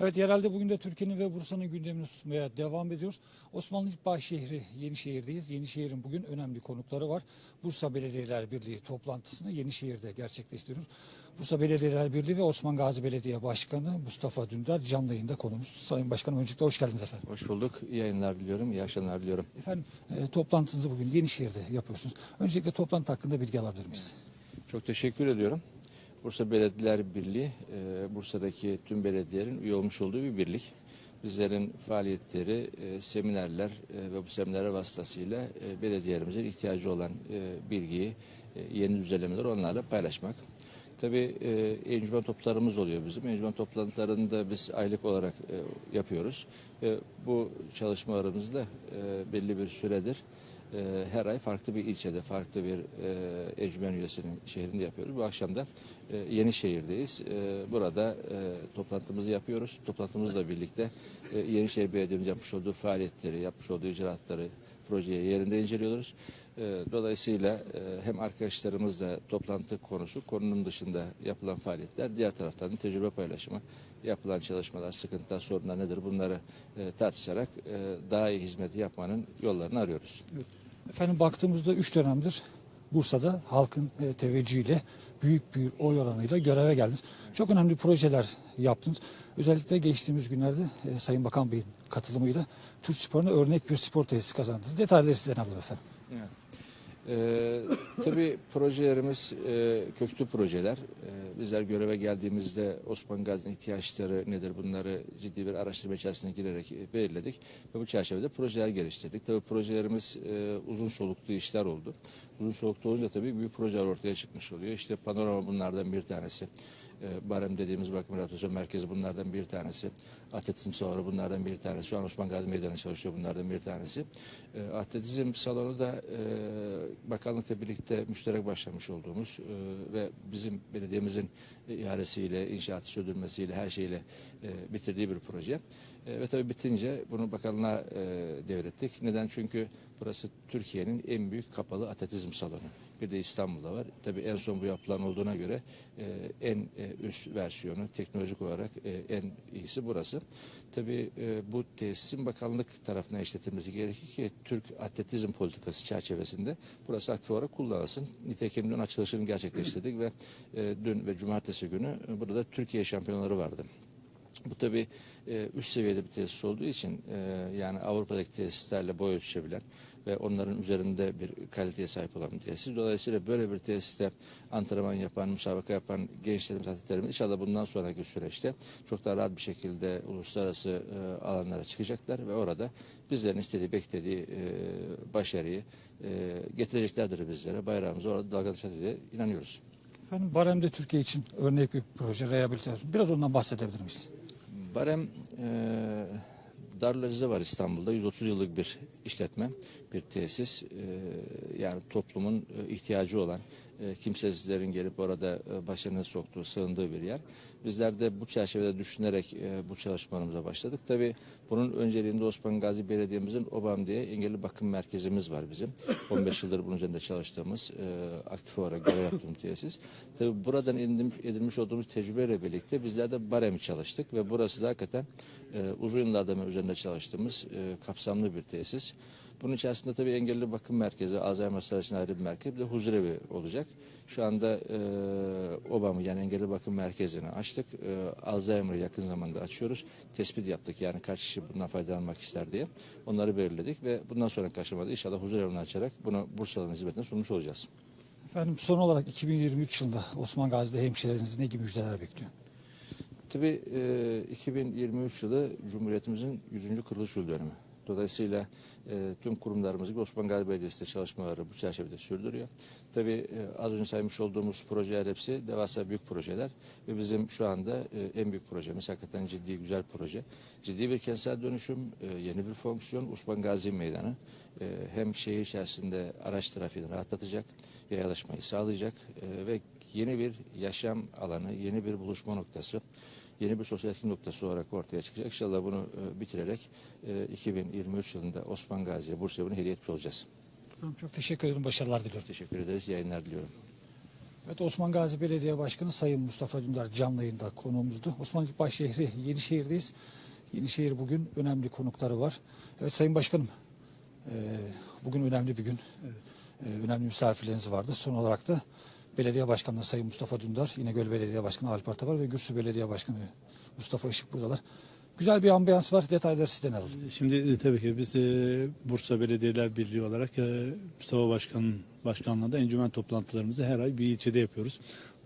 Evet yerelde bugün de Türkiye'nin ve Bursa'nın gündemini tutmaya devam ediyoruz. Osmanlı İlkbahar şehri Yenişehir'deyiz. Yenişehir'in bugün önemli konukları var. Bursa Belediyeler Birliği toplantısını Yenişehir'de gerçekleştiriyoruz. Bursa Belediyeler Birliği ve Osman Gazi Belediye Başkanı Mustafa Dündar canlı yayında konumuz. Sayın Başkanım öncelikle hoş geldiniz efendim. Hoş bulduk. İyi yayınlar diliyorum. İyi akşamlar diliyorum. Efendim e, toplantınızı bugün Yenişehir'de yapıyorsunuz. Öncelikle toplantı hakkında bilgi alabilir miyiz? Çok teşekkür ediyorum. Bursa Belediyeler Birliği, e, Bursa'daki tüm belediyelerin üye olmuş olduğu bir birlik. Bizlerin faaliyetleri, e, seminerler e, ve bu seminerler vasıtasıyla e, belediyelerimizin ihtiyacı olan e, bilgiyi, e, yeni düzenlemeleri onlarla paylaşmak. Tabii e, encümen toplantılarımız oluyor bizim. Encümen toplantılarını da biz aylık olarak e, yapıyoruz. Ve bu çalışmalarımızda e, belli bir süredir e, her ay farklı bir ilçede, farklı bir e, encümen üyesinin şehrinde yapıyoruz. Bu akşam da e, Yenişehir'deyiz. E, burada e, toplantımızı yapıyoruz. Toplantımızla birlikte e, Yenişehir Belediye'nin yapmış olduğu faaliyetleri, yapmış olduğu icraatları, projeyi yerinde inceliyoruz. E, dolayısıyla e, hem arkadaşlarımızla toplantı konusu, konunun dışında yapılan faaliyetler, diğer taraftan tecrübe paylaşımı, yapılan çalışmalar, sıkıntılar, sorunlar nedir bunları e, tartışarak e, daha iyi hizmeti yapmanın yollarını arıyoruz. Efendim baktığımızda 3 dönemdir Bursa'da halkın e, teveccühüyle büyük bir oy oranıyla göreve geldiniz. Çok önemli projeler yaptınız. Özellikle geçtiğimiz günlerde e, Sayın Bakan Bey'in katılımıyla Türk sporuna örnek bir spor tesisi kazandınız. Detayları sizden alalım efendim. Ee, tabii projelerimiz e, köklü projeler. Ee, bizler göreve geldiğimizde Osman Gazi'nin ihtiyaçları nedir bunları ciddi bir araştırma içerisine girerek e, belirledik. Ve bu çerçevede projeler geliştirdik. Tabii projelerimiz e, uzun soluklu işler oldu. Uzun soluklu olunca tabii büyük projeler ortaya çıkmış oluyor. İşte panorama bunlardan bir tanesi. E, Barem dediğimiz bakım rehabilitasyon merkezi bunlardan bir tanesi. Atletizm salonu bunlardan bir tanesi. Şu an Osman Gazi Meydanı çalışıyor bunlardan bir tanesi. E, Atletizm salonu da e, bakanlıkla birlikte müşterek başlamış olduğumuz e, ve bizim belediyemizin ihalesiyle, inşaatı sürdürmesiyle, her şeyle e, bitirdiği bir proje. E, ve tabii bitince bunu bakanlığa e, devrettik. Neden? Çünkü burası Türkiye'nin en büyük kapalı atletizm salonu. Bir de İstanbul'da var. Tabii en son bu yapılan olduğuna göre e, en e, üst versiyonu teknolojik olarak e, en iyisi burası. Tabii e, bu tesisin bakanlık tarafından işletilmesi gerekir ki Türk atletizm politikası çerçevesinde burası aktif olarak kullanılsın. Nitekim dün açılışını gerçekleştirdik ve e, dün ve cumartesi günü e, burada Türkiye şampiyonları vardı. Bu tabii e, üst seviyede bir tesis olduğu için e, yani Avrupa'daki tesislerle boy ölçüşebilen ve onların üzerinde bir kaliteye sahip olan bir tesis. Dolayısıyla böyle bir tesiste antrenman yapan, müsabaka yapan gençlerimiz, atletlerimiz inşallah bundan sonraki süreçte çok daha rahat bir şekilde uluslararası e, alanlara çıkacaklar ve orada bizlerin istediği, beklediği e, başarıyı e, getireceklerdir bizlere. Bayrağımızı orada dalgalanacak diye inanıyoruz. Efendim Barem'de Türkiye için örnek bir proje, rehabilitasyon. Biraz ondan bahsedebilir miyiz? Barem e, Darül Azize var İstanbul'da. 130 yıllık bir işletme, bir tesis. E, yani toplumun e, ihtiyacı olan, kimsesizlerin gelip orada e, başlarını soktuğu, sığındığı bir yer. Bizler de bu çerçevede düşünerek e, bu çalışmalarımıza başladık. Tabii bunun önceliğinde Osman Gazi Belediye'mizin OBAM diye engelli bakım merkezimiz var bizim. 15 yıldır bunun üzerinde çalıştığımız, e, aktif olarak görev yaptığımız tesis. Tabii buradan edinmiş, edinmiş olduğumuz tecrübeyle birlikte bizler de Barem'i çalıştık ve burası da hakikaten e, uzun yıllardan üzerinde çalıştığımız e, kapsamlı bir tesis. Bunun içerisinde tabii engelli bakım merkezi, Alzheimer hastaları için ayrı bir merkez, bir de huzurevi olacak. Şu anda e, OBAM'ı yani engelli bakım merkezini açtık. E, Alzheimer'ı yakın zamanda açıyoruz. Tespit yaptık yani kaç kişi bundan faydalanmak ister diye. Onları belirledik ve bundan sonraki aşamada inşallah huzurevini açarak bunu Bursalı'nın hizmetine sunmuş olacağız. Efendim son olarak 2023 yılında Osman Gazi'de hemşehrilerinizi ne gibi müjdeler bekliyor? Tabii e, 2023 yılı Cumhuriyetimizin 100. kuruluş yıl dönümü. Dolayısıyla e, tüm kurumlarımız gibi Osman Gazi Belediyesi de çalışmaları bu çerçevede sürdürüyor. Tabii e, az önce saymış olduğumuz projeler hepsi devasa büyük projeler ve bizim şu anda e, en büyük projemiz hakikaten ciddi güzel proje. Ciddi bir kentsel dönüşüm, e, yeni bir fonksiyon Osman Gazi Meydanı e, hem şehir içerisinde araç trafiğini rahatlatacak, yayalaşmayı sağlayacak e, ve yeni bir yaşam alanı, yeni bir buluşma noktası, yeni bir sosyal etkin noktası olarak ortaya çıkacak. İnşallah bunu e, bitirerek e, 2023 yılında Osman Gazi'ye Bursa'ya bunu hediye etmiş olacağız. Efendim çok teşekkür ederim. Başarılar diliyorum. Teşekkür ederiz. Yayınlar diliyorum. Evet Osman Gazi Belediye Başkanı Sayın Mustafa Dündar canlı yayında konuğumuzdu. Osmanlı İlkbaş şehri Yenişehir'deyiz. Yenişehir bugün önemli konukları var. Evet Sayın Başkanım e, bugün önemli bir gün. E, önemli misafirleriniz vardı. Son olarak da Belediye Başkanı Sayın Mustafa Dündar, İnegöl Belediye Başkanı Alp Artabar ve Gürsü Belediye Başkanı Mustafa Işık buradalar. Güzel bir ambiyans var. Detayları sizden alalım. Şimdi e, tabii ki biz e, Bursa Belediyeler Birliği olarak e, Mustafa Başkan'ın başkanlığında encümen toplantılarımızı her ay bir ilçede yapıyoruz.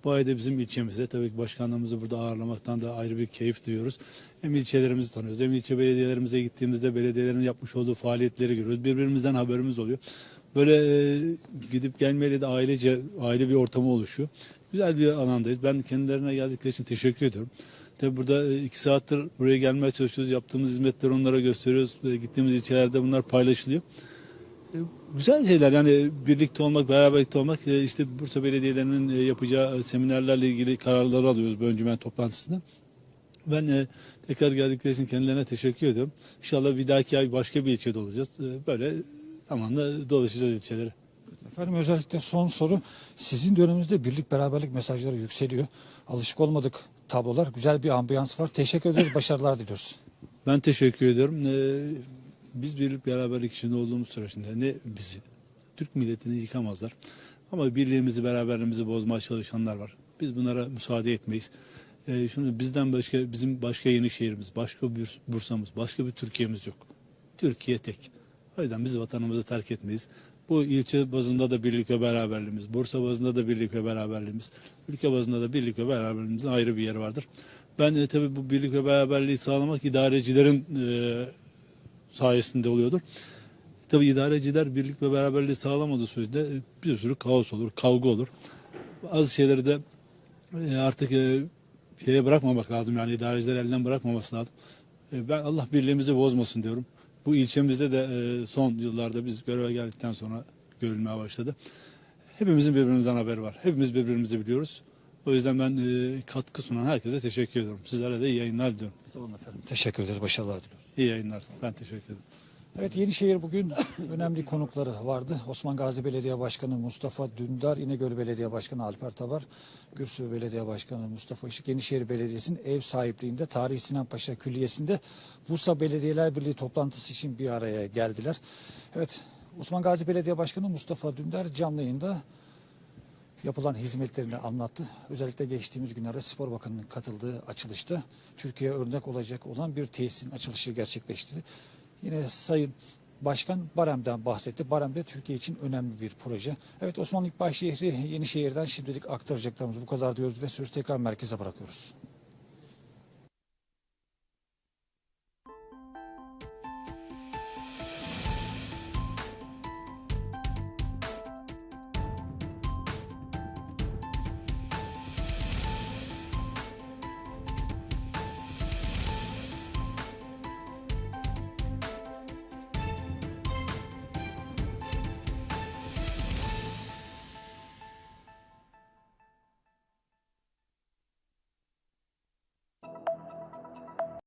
Bu ayda bizim ilçemizde tabii ki başkanlığımızı burada ağırlamaktan da ayrı bir keyif duyuyoruz. Hem ilçelerimizi tanıyoruz hem ilçe belediyelerimize gittiğimizde belediyelerin yapmış olduğu faaliyetleri görüyoruz. Birbirimizden haberimiz oluyor. Böyle e, gidip gelmeyle de ailece aile bir ortamı oluşuyor. Güzel bir alandayız. Ben kendilerine geldikleri için teşekkür ediyorum. Tabii burada e, iki saattir buraya gelmeye çalışıyoruz. Yaptığımız hizmetleri onlara gösteriyoruz. E, Gittiğimiz ilçelerde bunlar paylaşılıyor. E, Güzel şeyler yani birlikte olmak, beraberlikte olmak. E, işte Bursa Belediyelerinin e, yapacağı seminerlerle ilgili kararları alıyoruz bu öncümen toplantısında. Ben e, tekrar geldikleri için kendilerine teşekkür ediyorum. İnşallah bir dahaki ay başka bir ilçede olacağız. E, Böyle zamanla dolaşacağız ilçeleri. Efendim özellikle son soru. Sizin döneminizde birlik beraberlik mesajları yükseliyor. Alışık olmadık tablolar. Güzel bir ambiyans var. Teşekkür ederiz. Başarılar diliyoruz. Ben teşekkür ediyorum. Ee, biz bir beraberlik içinde olduğumuz süreçte ne bizi, Türk milletini yıkamazlar. Ama birliğimizi, beraberliğimizi bozmaya çalışanlar var. Biz bunlara müsaade etmeyiz. Ee, şimdi bizden başka, bizim başka yeni şehrimiz, başka bir Bursa'mız, başka bir Türkiye'miz yok. Türkiye tek. O yüzden biz vatanımızı terk etmeyiz. Bu ilçe bazında da birlik ve beraberliğimiz, Bursa bazında da birlik ve beraberliğimiz, ülke bazında da birlik ve beraberliğimizin ayrı bir yeri vardır. Ben e, tabii bu birlik ve beraberliği sağlamak idarecilerin e, sayesinde oluyordur. Tabii idareciler birlik ve beraberliği sağlamadığı sürece bir sürü kaos olur, kavga olur. Bazı şeyleri de e, artık e, şeye bırakmamak lazım yani idareciler elden bırakmaması lazım. E, ben Allah birliğimizi bozmasın diyorum. Bu ilçemizde de e, son yıllarda biz göreve geldikten sonra görülmeye başladı. Hepimizin birbirimizden haberi var. Hepimiz birbirimizi biliyoruz. O yüzden ben e, katkı sunan herkese teşekkür ediyorum. Sizlere de iyi yayınlar diliyorum. Sağ olun efendim. Teşekkür ederiz. Başarılar diliyoruz. İyi yayınlar. Ben teşekkür ederim. Evet Yenişehir bugün önemli konukları vardı. Osman Gazi Belediye Başkanı Mustafa Dündar, İnegöl Belediye Başkanı Alper Tabar, Gürsü Belediye Başkanı Mustafa Işık, Yenişehir Belediyesi'nin ev sahipliğinde Tarihi Sinan Paşa Külliyesi'nde Bursa Belediyeler Birliği toplantısı için bir araya geldiler. Evet Osman Gazi Belediye Başkanı Mustafa Dündar canlı yayında yapılan hizmetlerini anlattı. Özellikle geçtiğimiz günlerde Spor Bakanı'nın katıldığı açılışta Türkiye'ye örnek olacak olan bir tesisin açılışı gerçekleşti. Yine Sayın Başkan Barem'den bahsetti. Barem de Türkiye için önemli bir proje. Evet Osmanlı İlkbaş şehri Yenişehir'den şimdilik aktaracaklarımız bu kadar diyoruz ve sözü tekrar merkeze bırakıyoruz.